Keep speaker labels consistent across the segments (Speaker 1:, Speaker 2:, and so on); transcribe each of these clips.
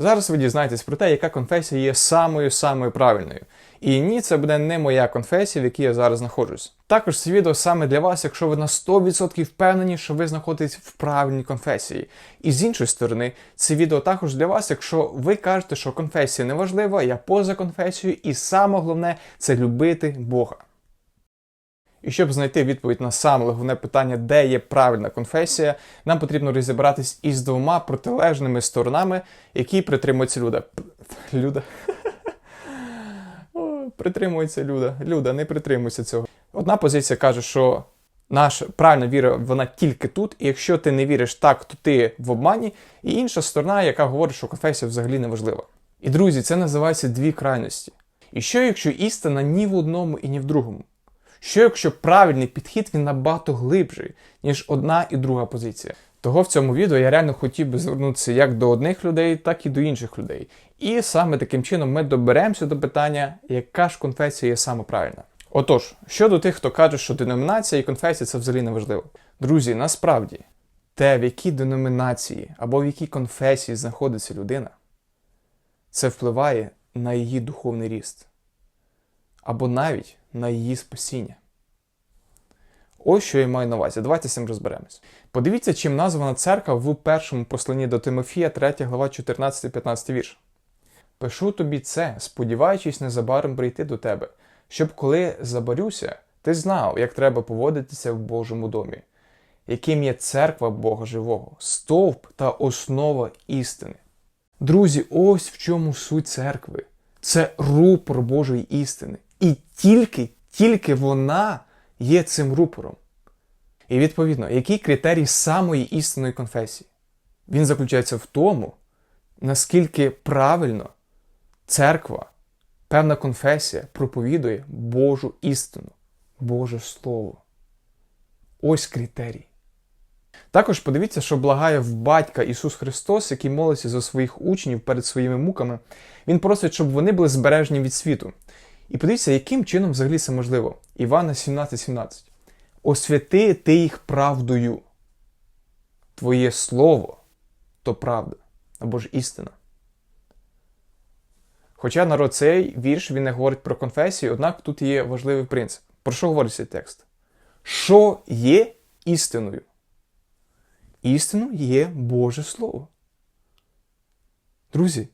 Speaker 1: Зараз ви дізнаєтесь про те, яка конфесія є самою самою правильною. І ні, це буде не моя конфесія, в якій я зараз знаходжусь. Також це відео саме для вас, якщо ви на 100% впевнені, що ви знаходитесь в правильній конфесії. І з іншої сторони, це відео також для вас, якщо ви кажете, що конфесія не важлива, я поза конфесією, і саме головне це любити Бога. І щоб знайти відповідь на саме головне питання, де є правильна конфесія, нам потрібно розібратись із двома протилежними сторонами, які притримуються люда. Люда. Притримується люда. Люда, не притримуйся цього. Одна позиція каже, що наша правильна віра, вона тільки тут, і якщо ти не віриш так, то ти в обмані. І інша сторона, яка говорить, що конфесія взагалі не важлива. І друзі, це називається дві крайності. І що, якщо істина ні в одному і ні в другому? Що якщо правильний підхід він набагато глибший, ніж одна і друга позиція? Того в цьому відео я реально хотів би звернутися як до одних людей, так і до інших людей. І саме таким чином ми доберемося до питання, яка ж конфесія є саме правильна. Отож, щодо тих, хто каже, що деномінація і конфесія це взагалі не важливо. Друзі, насправді, те, в якій деномінації або в якій конфесії знаходиться людина, це впливає на її духовний ріст або навіть на її спасіння. Ось що я маю на увазі. Давайте з цим розберемось. Подивіться, чим названа церква в першому посланні до Тимофія, 3 глава 14-15 вірш. Пишу тобі це, сподіваючись незабаром прийти до тебе, щоб коли забарюся, ти знав, як треба поводитися в Божому домі, яким є церква Бога живого, стовп та основа істини. Друзі, ось в чому суть церкви. Це рупор Божої істини. І тільки, тільки вона є цим рупором. І відповідно, який критерій самої істинної конфесії? Він заключається в тому, наскільки правильно церква, певна конфесія проповідує Божу істину, Боже Слово. Ось критерій. Також подивіться, що благає в батька Ісус Христос, який молиться за своїх учнів перед своїми муками. Він просить, щоб вони були збережені від світу. І подивіться, яким чином взагалі це можливо. Івана 17,17. 17. Освяти ти їх правдою. Твоє слово то правда або ж істина. Хоча народ цей вірш він не говорить про конфесію, однак тут є важливий принцип. Про що говорить цей текст? Що є істиною? Істиною є Боже Слово. Друзі,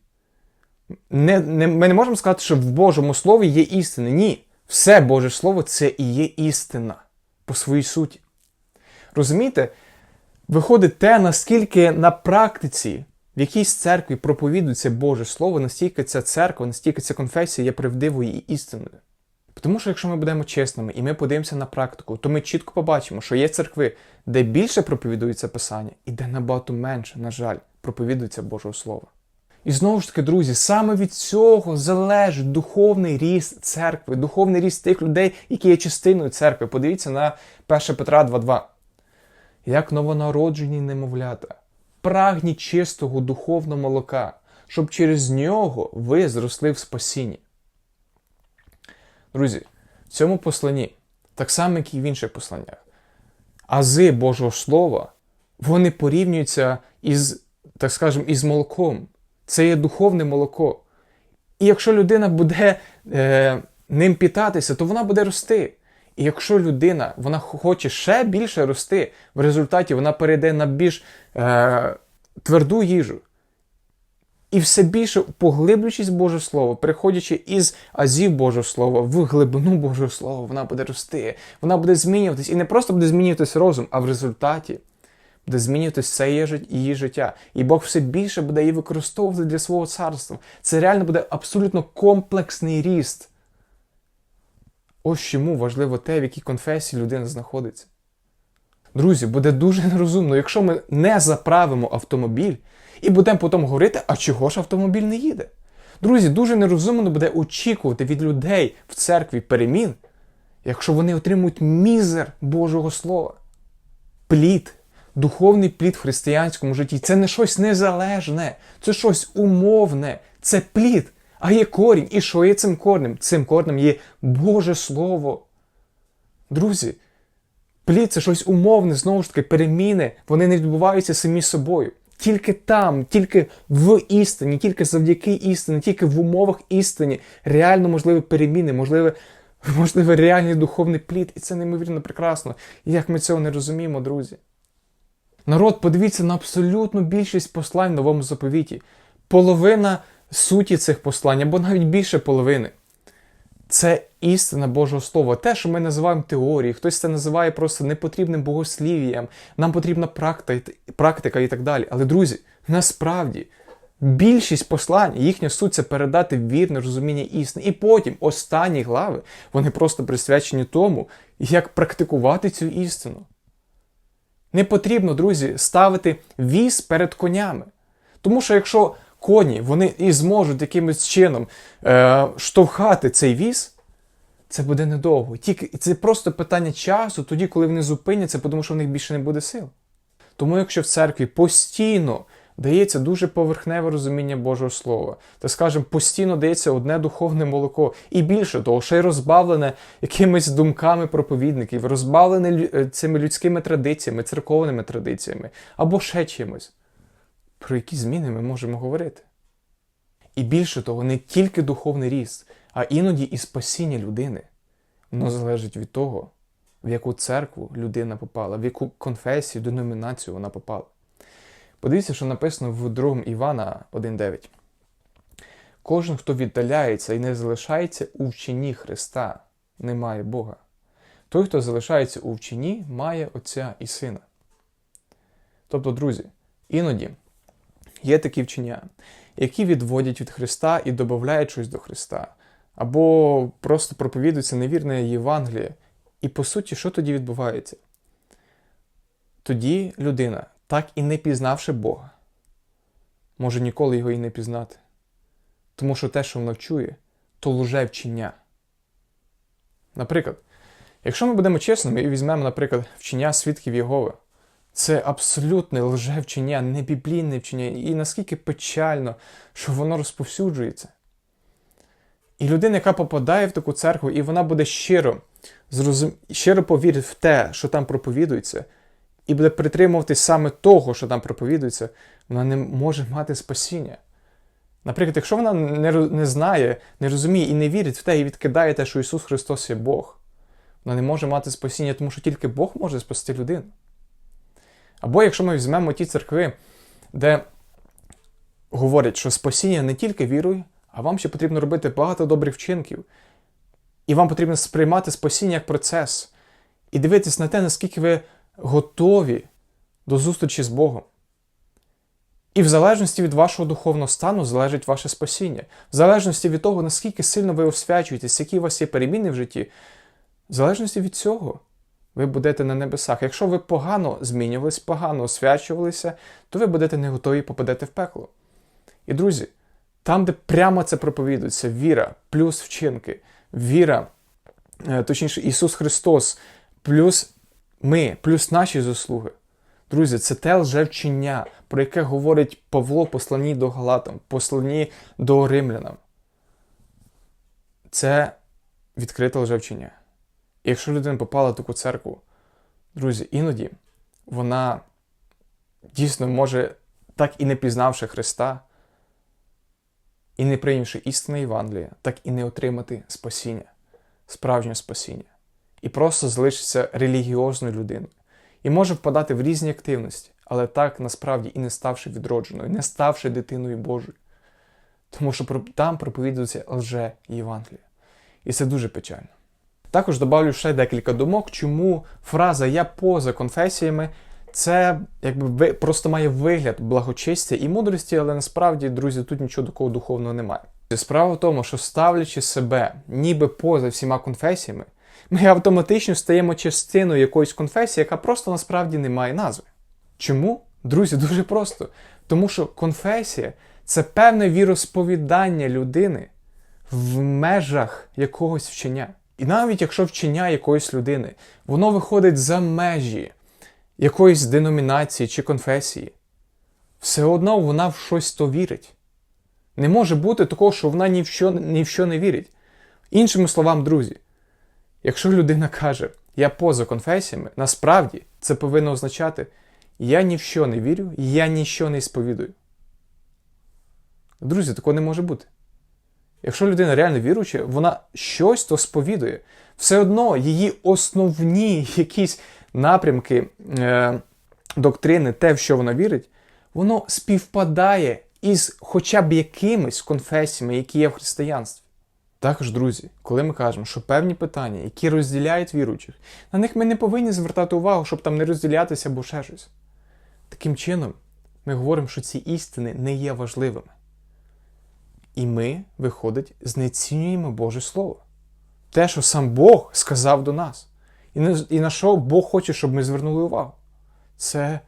Speaker 1: не, не, ми не можемо сказати, що в Божому Слові є істина. Ні. Все Боже Слово це і є істина по своїй суті. Розумієте? Виходить те, наскільки на практиці в якійсь церкві проповідується Боже Слово, настільки ця церква, настільки ця конфесія є правдивою і істинною. Тому що якщо ми будемо чесними і ми подивимося на практику, то ми чітко побачимо, що є церкви, де більше проповідується Писання, і де набагато менше, на жаль, проповідується Божого Слова. І знову ж таки, друзі, саме від цього залежить духовний ріст церкви, духовний ріст тих людей, які є частиною церкви. Подивіться на 1 Петра 2.2. Як новонароджені немовлята, прагніть чистого духовного молока, щоб через нього ви зросли в спасінні. Друзі, в цьому посланні, так само, як і в інших посланнях, ази Божого Слова, вони порівнюються із, так скажемо, із молоком. Це є духовне молоко. І якщо людина буде е, ним питатися, то вона буде рости. І якщо людина вона хоче ще більше рости, в результаті вона перейде на більш е, тверду їжу. І все більше поглиблюючись в Боже Слово, переходячи із азів Божого Слова в глибину Божого Слова, вона буде рости, вона буде змінюватись. І не просто буде змінюватись розум, а в результаті буде змінюватись все її життя. І Бог все більше буде її використовувати для свого царства. Це реально буде абсолютно комплексний ріст. Ось чому важливо те, в якій конфесії людина знаходиться. Друзі, буде дуже нерозумно, якщо ми не заправимо автомобіль і будемо потім говорити, а чого ж автомобіль не їде? Друзі, дуже нерозумно буде очікувати від людей в церкві перемін, якщо вони отримують мізер Божого Слова. Плід, духовний плід в християнському житті це не щось незалежне, це щось умовне, це плід. А є корінь. І що є цим корнем? Цим корнем є Боже Слово. Друзі, плід це щось умовне, знову ж таки, переміни, вони не відбуваються самі собою. тільки там, тільки в істині, тільки завдяки істині, тільки в умовах істині реально можливі переміни, можливе, можливе реальний духовний плід. І це неймовірно прекрасно. І як ми цього не розуміємо, друзі. Народ, подивіться на абсолютну більшість послань в новому заповіті. Половина суті цих послань, або навіть більше половини. Це істина Божого Слова. Те, що ми називаємо теорією, хтось це називає просто непотрібним богослів'ям, нам потрібна практика, і так далі. Але, друзі, насправді більшість послань, їхня суть це передати вірне розуміння істини. І потім останні глави вони просто присвячені тому, як практикувати цю істину. Не потрібно, друзі, ставити віз перед конями. Тому що якщо коні вони і зможуть якимось чином е, штовхати цей віз, це буде недовго. Тільки це просто питання часу, тоді, коли вони зупиняться, тому що в них більше не буде сил. Тому, якщо в церкві постійно дається дуже поверхневе розуміння Божого Слова, то, скажімо, постійно дається одне духовне молоко, і більше того, ще й розбавлене якимись думками проповідників, розбавлене е, цими людськими традиціями, церковними традиціями, або ще чимось про які зміни ми можемо говорити. І більше того, не тільки духовний ріст, а іноді і спасіння людини. Воно залежить від того, в яку церкву людина попала, в яку конфесію, деномінацію вона попала. Подивіться, що написано в 2 Івана 1.9. Кожен, хто віддаляється і не залишається у вченні Христа, не має Бога. Той, хто залишається у вченні, має Отця і Сина. Тобто, друзі, іноді є такі вчення, які відводять від Христа і додають щось до Христа, або просто проповідується невірне Євангеліє. І по суті, що тоді відбувається? Тоді людина, так і не пізнавши Бога, може ніколи його і не пізнати. Тому що те, що вона чує, то лже вчення. Наприклад, якщо ми будемо чесними і візьмемо, наприклад, вчення свідків Єгови, це абсолютне лжевчення, не біблійне вчення, і наскільки печально, що воно розповсюджується. І людина, яка попадає в таку церкву, і вона буде щиро, зрозум... щиро повірить в те, що там проповідується, і буде притримуватись саме того, що там проповідується, вона не може мати спасіння. Наприклад, якщо вона не, не знає, не розуміє і не вірить в те, і відкидає те, що Ісус Христос є Бог, вона не може мати спасіння, тому що тільки Бог може спасти людину. Або якщо ми візьмемо ті церкви, де говорять, що спасіння не тільки вірою, а вам ще потрібно робити багато добрих вчинків. І вам потрібно сприймати спасіння як процес і дивитись на те, наскільки ви готові до зустрічі з Богом. І в залежності від вашого духовного стану залежить ваше спасіння. В залежності від того, наскільки сильно ви освячуєтесь, які у вас є переміни в житті, в залежності від цього ви будете на небесах. Якщо ви погано змінювались, погано освячувалися, то ви будете не готові попадете в пекло. І друзі, там, де прямо це проповідується, віра плюс вчинки, віра, е, точніше, Ісус Христос, плюс ми, плюс наші заслуги. Друзі, це те лжевчення, про яке говорить Павло в посланні до Галатам, посланні до римлянам. Це відкрите лжевчення. І якщо людина попала в таку церкву, друзі, іноді вона дійсно може, так і не пізнавши Христа, і не прийнявши істини Євангелія, так і не отримати спасіння, справжнє спасіння. І просто залишиться релігіозною людиною. І може впадати в різні активності, але так насправді і не ставши відродженою, не ставши дитиною Божою. Тому що там проповідується лже Євангелія. І це дуже печально. Також добавлю ще декілька думок, чому фраза Я поза конфесіями це якби просто має вигляд благочестя і мудрості, але насправді, друзі, тут нічого такого духовного немає. Справа в тому, що ставлячи себе ніби поза всіма конфесіями, ми автоматично стаємо частиною якоїсь конфесії, яка просто насправді не має назви. Чому? Друзі, дуже просто. Тому що конфесія це певне віросповідання людини в межах якогось вчення. І навіть якщо вчення якоїсь людини, воно виходить за межі якоїсь деномінації чи конфесії, все одно вона в щось то вірить. Не може бути такого, що вона ні в що, ні в що не вірить. Іншими словами, друзі, якщо людина каже, я поза конфесіями, насправді це повинно означати, Я ні в що не вірю, я ніщо не сповідую. Друзі, такого не може бути. Якщо людина реально віруюча, вона щось то сповідує. Все одно її основні якісь напрямки е, доктрини, те, в що вона вірить, воно співпадає із хоча б якимись конфесіями, які є в християнстві. Також, друзі, коли ми кажемо, що певні питання, які розділяють віруючих, на них ми не повинні звертати увагу, щоб там не розділятися або ще щось. Таким чином, ми говоримо, що ці істини не є важливими. І ми, виходить, знецінюємо Боже Слово. Те, що сам Бог сказав до нас. І на, що Бог хоче, щоб ми звернули увагу. Це,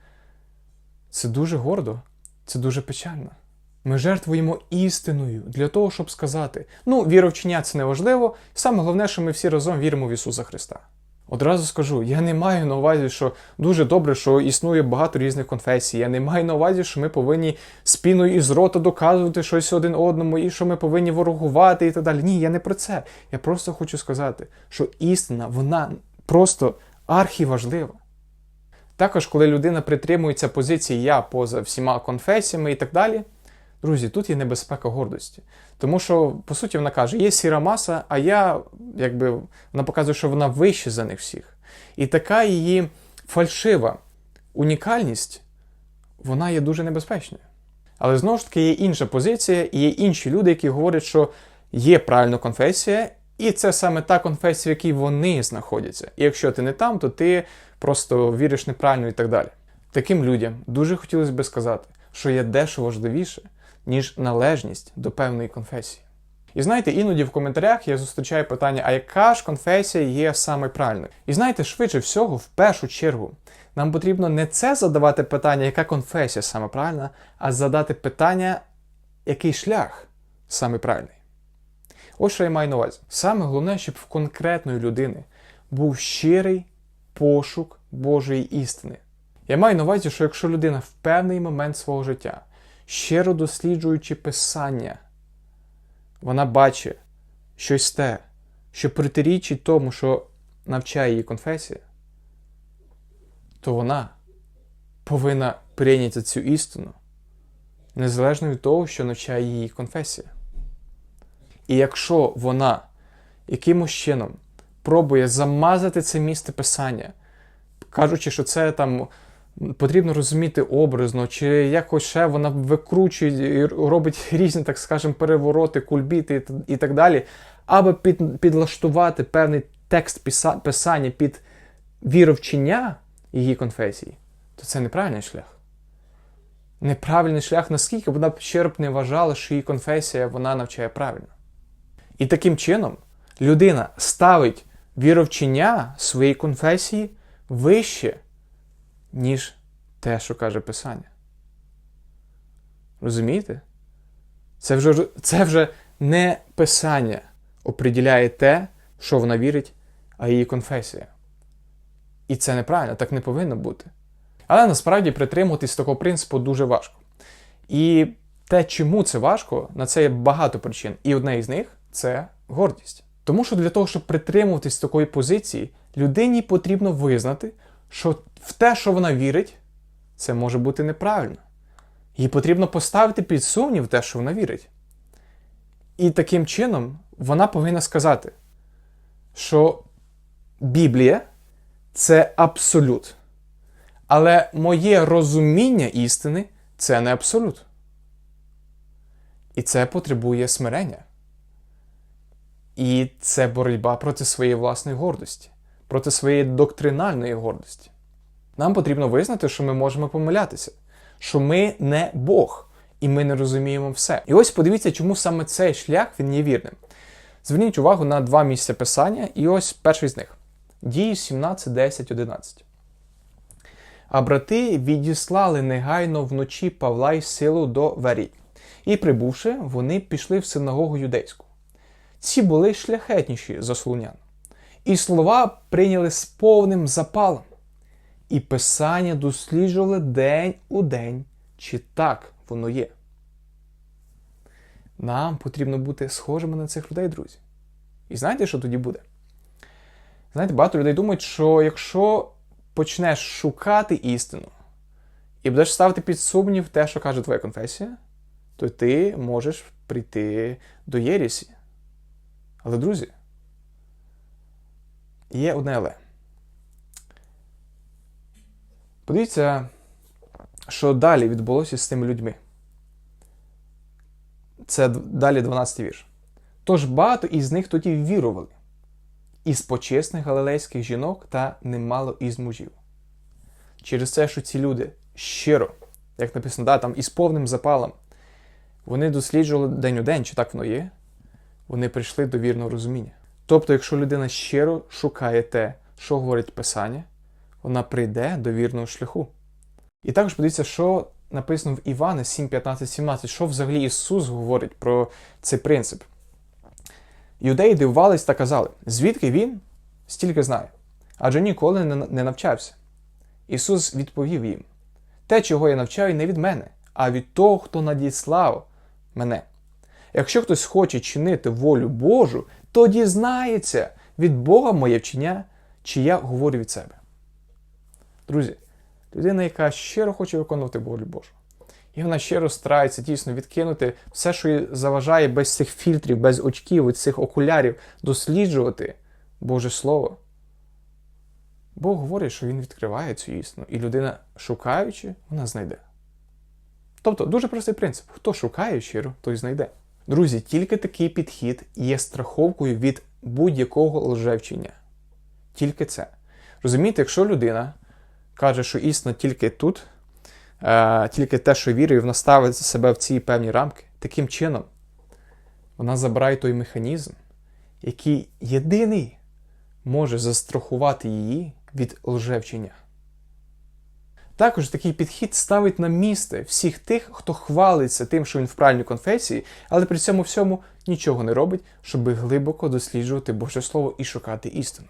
Speaker 1: це дуже гордо, це дуже печально. Ми жертвуємо істиною для того, щоб сказати: ну, віровчення це не важливо, саме головне, що ми всі разом віримо в Ісуса Христа. Одразу скажу, я не маю на увазі, що дуже добре, що існує багато різних конфесій. Я не маю на увазі, що ми повинні спіною із рота доказувати щось один одному, і що ми повинні ворогувати і так далі. Ні, я не про це. Я просто хочу сказати, що істина, вона просто архіважлива. Також, коли людина притримується позиції я поза всіма конфесіями і так далі, друзі, тут є небезпека гордості. Тому що, по суті, вона каже, є сіра маса, а я, якби, вона показує, що вона вище за них всіх. І така її фальшива унікальність, вона є дуже небезпечною. Але знову ж таки є інша позиція, і є інші люди, які говорять, що є правильна конфесія, і це саме та конфесія, в якій вони знаходяться. І якщо ти не там, то ти просто віриш неправильно і так далі. Таким людям дуже хотілося би сказати, що є дещо важливіше, ніж належність до певної конфесії. І знаєте, іноді в коментарях я зустрічаю питання, а яка ж конфесія є саме правильною? І знаєте, швидше всього, в першу чергу, нам потрібно не це задавати питання, яка конфесія саме правильна, а задати питання, який шлях саме правильний. Ось що я маю на увазі. Саме головне, щоб в конкретної людини був щирий пошук Божої істини. Я маю на увазі, що якщо людина в певний момент свого життя, щиро досліджуючи Писання, вона бачить щось те, що протирічить тому, що навчає її конфесія, то вона повинна прийняти цю істину, незалежно від того, що навчає її конфесія. І якщо вона якимось чином пробує замазати це місце писання, кажучи, що це там потрібно розуміти образно, чи якось ще вона викручує і робить різні, так скажемо, перевороти, кульбіти і так далі, аби під, підлаштувати певний текст писання під віровчення її конфесії, то це неправильний шлях. Неправильний шлях, наскільки вона б ще б не вважала, що її конфесія вона навчає правильно. І таким чином людина ставить віровчення своєї конфесії вище, ніж те, що каже Писання. Розумієте? Це вже, це вже не Писання оприділяє те, що вона вірить, а її конфесія. І це неправильно, так не повинно бути. Але насправді притримуватись такого принципу дуже важко. І те, чому це важко, на це є багато причин. І одна із них це гордість. Тому що для того, щоб притримуватись такої позиції, людині потрібно визнати, що в те, що вона вірить, це може бути неправильно. Їй потрібно поставити під сумнів те, що вона вірить. І таким чином вона повинна сказати, що Біблія це абсолют. Але моє розуміння істини це не абсолют. І це потребує смирення. І це боротьба проти своєї власної гордості, проти своєї доктринальної гордості. Нам потрібно визнати, що ми можемо помилятися, що ми не Бог, і ми не розуміємо все. І ось подивіться, чому саме цей шлях він є вірним. Зверніть увагу на два місця писання, і ось перший з них. Дії 17, 10, 11. А брати відіслали негайно вночі Павла й силу до Варі. І, прибувши, вони пішли в синагогу юдейську. Ці були шляхетніші за слунян. І слова прийняли з повним запалом. І писання досліджували день у день, чи так воно є. Нам потрібно бути схожими на цих людей, друзі. І знаєте, що тоді буде? Знаєте, багато людей думають, що якщо почнеш шукати істину, і будеш ставити під сумнів те, що каже твоя конфесія, то ти можеш прийти до Єрісі. Але, друзі, є одне але. Подивіться, що далі відбулося з тими людьми. Це далі 12 вірш. Тож багато із них тоді вірували, із почесних галилейських жінок та немало із мужів. Через те, що ці люди щиро, як написано, да, там із повним запалом, вони досліджували день у день, чи так воно є, вони прийшли до вірного розуміння. Тобто, якщо людина щиро шукає те, що говорить Писання, вона прийде до вірного шляху. І також подивіться, що написано в Івана 7, 15, 17, що взагалі Ісус говорить про цей принцип. Юдеї дивувались та казали, звідки він стільки знає, адже ніколи не навчався. Ісус відповів їм: Те, чого я навчаю, не від мене, а від того, хто надіслав мене. Якщо хтось хоче чинити волю Божу, то дізнається від Бога моє вчення, чи я говорю від себе. Друзі, людина, яка щиро хоче виконувати волю Божу, і вона щиро старається дійсно відкинути все, що їй заважає без цих фільтрів, без очків, цих окулярів, досліджувати Боже Слово. Бог говорить, що Він відкриває цю істину, і людина, шукаючи, вона знайде. Тобто, дуже простий принцип: хто шукає щиро, той знайде. Друзі, тільки такий підхід є страховкою від будь-якого лжевчення. Тільки це. Розумієте, якщо людина каже, що істина тільки тут, е, тільки те, що вірує, вона ставить себе в ці певні рамки, таким чином вона забирає той механізм, який єдиний може застрахувати її від лжевчення. Також такий підхід ставить на місце всіх тих, хто хвалиться тим, що він в правильній конфесії, але при цьому всьому нічого не робить, щоб глибоко досліджувати Боже Слово і шукати істину.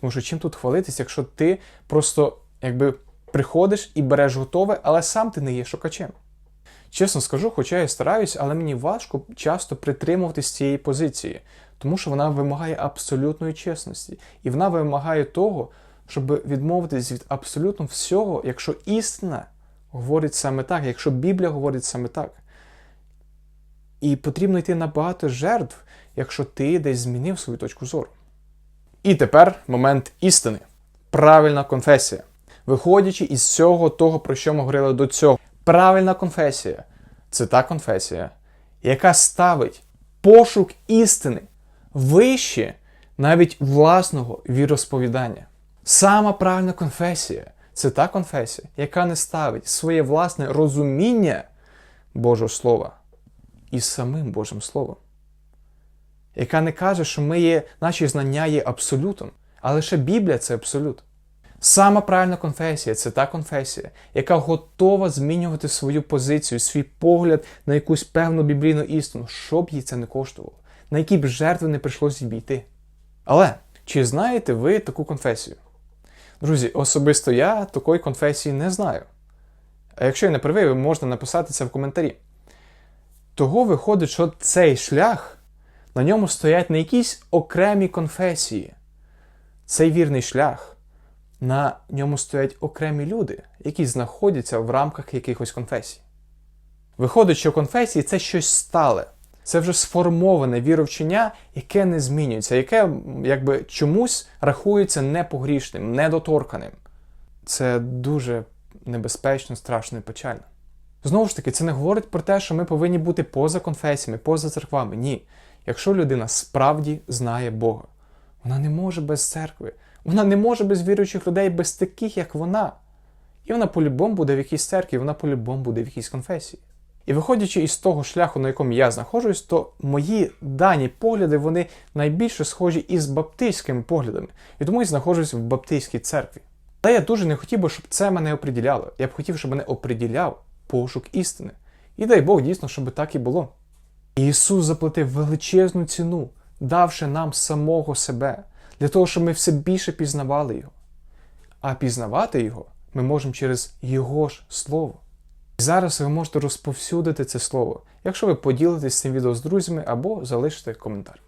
Speaker 1: Тому що чим тут хвалитись, якщо ти просто якби приходиш і береш готове, але сам ти не є шукачем. Чесно скажу, хоча я стараюсь, але мені важко часто притримуватись цієї позиції, тому що вона вимагає абсолютної чесності, і вона вимагає того, щоб відмовитись від абсолютно всього, якщо істина говорить саме так, якщо Біблія говорить саме так. І потрібно йти на багато жертв, якщо ти десь змінив свою точку зору. І тепер момент істини. Правильна конфесія. Виходячи із всього того, про що ми говорили до цього, правильна конфесія це та конфесія, яка ставить пошук істини вище навіть власного віросповідання. Сама правильна конфесія це та конфесія, яка не ставить своє власне розуміння Божого Слова із самим Божим Словом. Яка не каже, що ми є, наші знання є абсолютом, а лише Біблія це абсолют. Сама правильна конфесія це та конфесія, яка готова змінювати свою позицію, свій погляд на якусь певну біблійну істину, що б їй це не коштувало, на які б жертви не прийшлося їй йти. Але чи знаєте ви таку конфесію? Друзі, особисто я такої конфесії не знаю. А якщо я не правий, ви можете написати це в коментарі. Того виходить, що цей шлях на ньому стоять не якісь окремі конфесії. Цей вірний шлях, на ньому стоять окремі люди, які знаходяться в рамках якихось конфесій. Виходить, що конфесії це щось стале, це вже сформоване віровчення, яке не змінюється, яке якби чомусь рахується непогрішним, недоторканим. Це дуже небезпечно, страшно і печально. Знову ж таки, це не говорить про те, що ми повинні бути поза конфесіями, поза церквами. Ні. Якщо людина справді знає Бога, вона не може без церкви, вона не може без віруючих людей, без таких, як вона. І вона по-любому буде в якійсь церкві, вона по-любому буде в якійсь конфесії. І виходячи із того шляху, на якому я знаходжусь, то мої дані погляди вони найбільше схожі із баптистськими поглядами. І тому я знаходжусь в баптистській церкві. Та я дуже не хотів би, щоб це мене оприділяло. Я б хотів, щоб мене оприділяв пошук істини. І дай Бог дійсно, щоб так і було. Ісус заплатив величезну ціну, давши нам самого себе, для того, щоб ми все більше пізнавали Його. А пізнавати Його ми можемо через Його ж Слово. І зараз ви можете розповсюдити це слово, якщо ви поділитесь цим відео з друзями або залишите коментар.